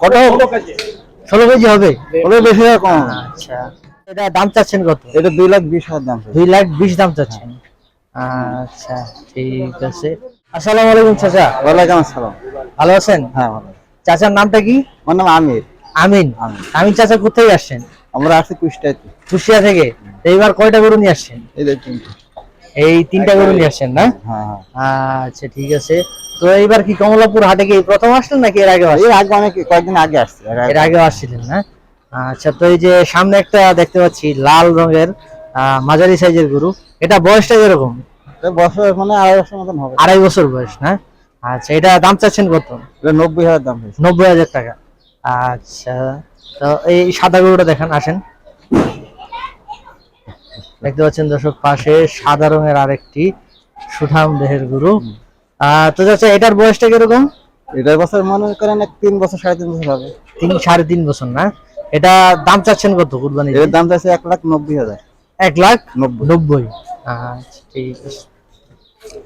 কত ষোলো কেজি। হবে? ওটা বেশি কম। আচ্ছা। এটা দাম চাচ্ছেন কত? এটা দুই লাখ বিশ হাজার দাম দুই লাখ বিশ দাম চাচ্ছেন। আচ্ছা ঠিক আছে। আসসালামু আলাইকুম চাচা। ওয়ালাইকুম আসসালাম। ভালো আছেন? হ্যাঁ ভালো চাচার নামটা কি? আমার নাম আমির। আমিন। আমিন। আমিন চাচা কোথায় আসছেন? আমরা আসছি কুষ্টাইতে কুষ্টিয়া থেকে। এইবার কয়টা গরু নিয়ে আসছেন? এই তিনটে। এই তিনটা গরু নিয়ে আসছেন না? হ্যাঁ হ্যাঁ। আচ্ছা ঠিক আছে। তো এইবার কি কমলাপুর হাটে কি প্রথম আসলেন নাকি এর আগে এই আগে অনেক কয়েকদিন আগে আসছে এর আগে- আসছিলেন না? আচ্ছা তো এই যে সামনে একটা দেখতে পাচ্ছি লাল রঙের আহ, মাঝারি সাইজের গরু। এটা বয়সটা কীরকম? এটা বছর মানে আড়াই বছর মতন হবে। আড়াই বছর বয়স না? আচ্ছা এটা দাম চাচ্ছেন কত? নব্বই হাজার দাম নব্বই হাজার টাকা। আচ্ছা তো এই সাদা গরুটা দেখেন আসেন। দেখতে পাচ্ছেন দর্শক পাশে সাদা রঙের আরেকটি সুঠাম দেহের গরু। তো চাচা এটার বয়সটা কীরকম? এটার বছর মনে করেন এক তিন বছর সাড়ে তিন বছর হবে। তিন সাড়ে তিন বছর না? এটা দাম চাচ্ছেন কত কুরবানি এর দাম চাইছে এক লাখ নব্বই হাজার। এক লাখ নব্বই। আচ্ছা ঠিক আছে।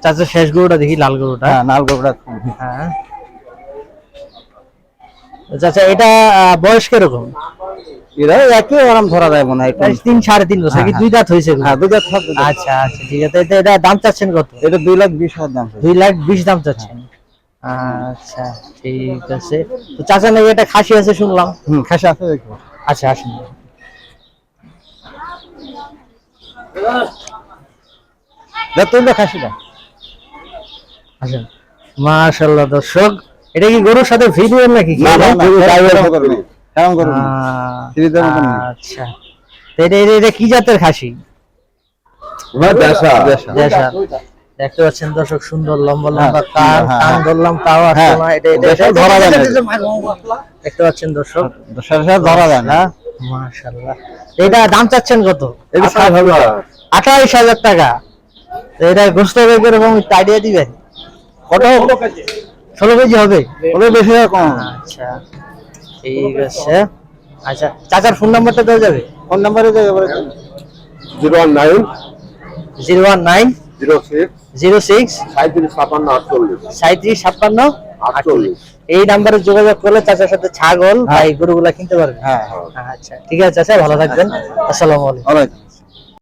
চাচা শেষ গরুটা দেখি লাল গরুটা। হ্যাঁ নাল গোবরা হ্যাঁ। চাচা এটা বয়স কীরকম? এরা একই আরাম ধরা যায় মনে হয় তিন সাড়ে তিন বছর হ্যাঁ, কি। দুই দাঁত হয়েছে দুধের সব আচ্ছা আচ্ছা ঠিক আছে। এটা এটা দাম চাচ্ছেন কত? এটা দুই লাখ বিশ হাজার দাম দুই লাখ বিশ দাম চাচ্ছেন। আচ্ছা ঠিক আছে। তো চাচা নাকি এটা খাসি আছে শুনলাম। হুম খাসি আছে দেখো আচ্ছা আসুন। খাসিটা মাশাল্লাহ দর্শক এটা কি গরুর সাথে ভিডিও নাকি? না না না গরু এরকম driver- করবে না। এরকম করবে না। আহ, সিরিজের মতন না। আচ্ছা এটা এটা- এটা কি জাতের খাসি? দেখতে পাচ্ছেন দর্শক সুন্দর লম্বা লম্বা হ্যাঁ, কান হ্যাঁ, কান। ধরলাম তাও আসলো হ্যাঁ, না। এটা এটা ধরা যায় দেখতে পাচ্ছেন দর্শক। দেশার ধরা যায় না। মাশাআল্লাহ। এটা দাম চাচ্ছেন কত? এটা ষাট হাজার। আঠাইশ হাজার টাকা। এটা গোস্ত হবে কীরকম আইডিয়া দিবেন। কত? ষোলো কেজি। হবে? ওটা বেশি কম। আচ্ছা। ঠিক আছে। আচ্ছা চাচার ফোন নাম্বারটা দেওয়া যাবে? ফোন নাম্বারে দেওয়া যাবে zero one nine zero one nine zero six zero six সাঁত্রিশ ছাপান্ন আটচল্লিশ সাঁত্রিশ ছাপ্পান্ন আটচল্লিশ। এই নাম্বারে যোগাযোগ করলে চাচার সাথে ছাগল ভাই গরুগুলা কিনতে পারবেন হ্যাঁ আচ্ছা ঠিক আছে চাচা ভালো থাকবেন। আসসালামু আলাইকুম।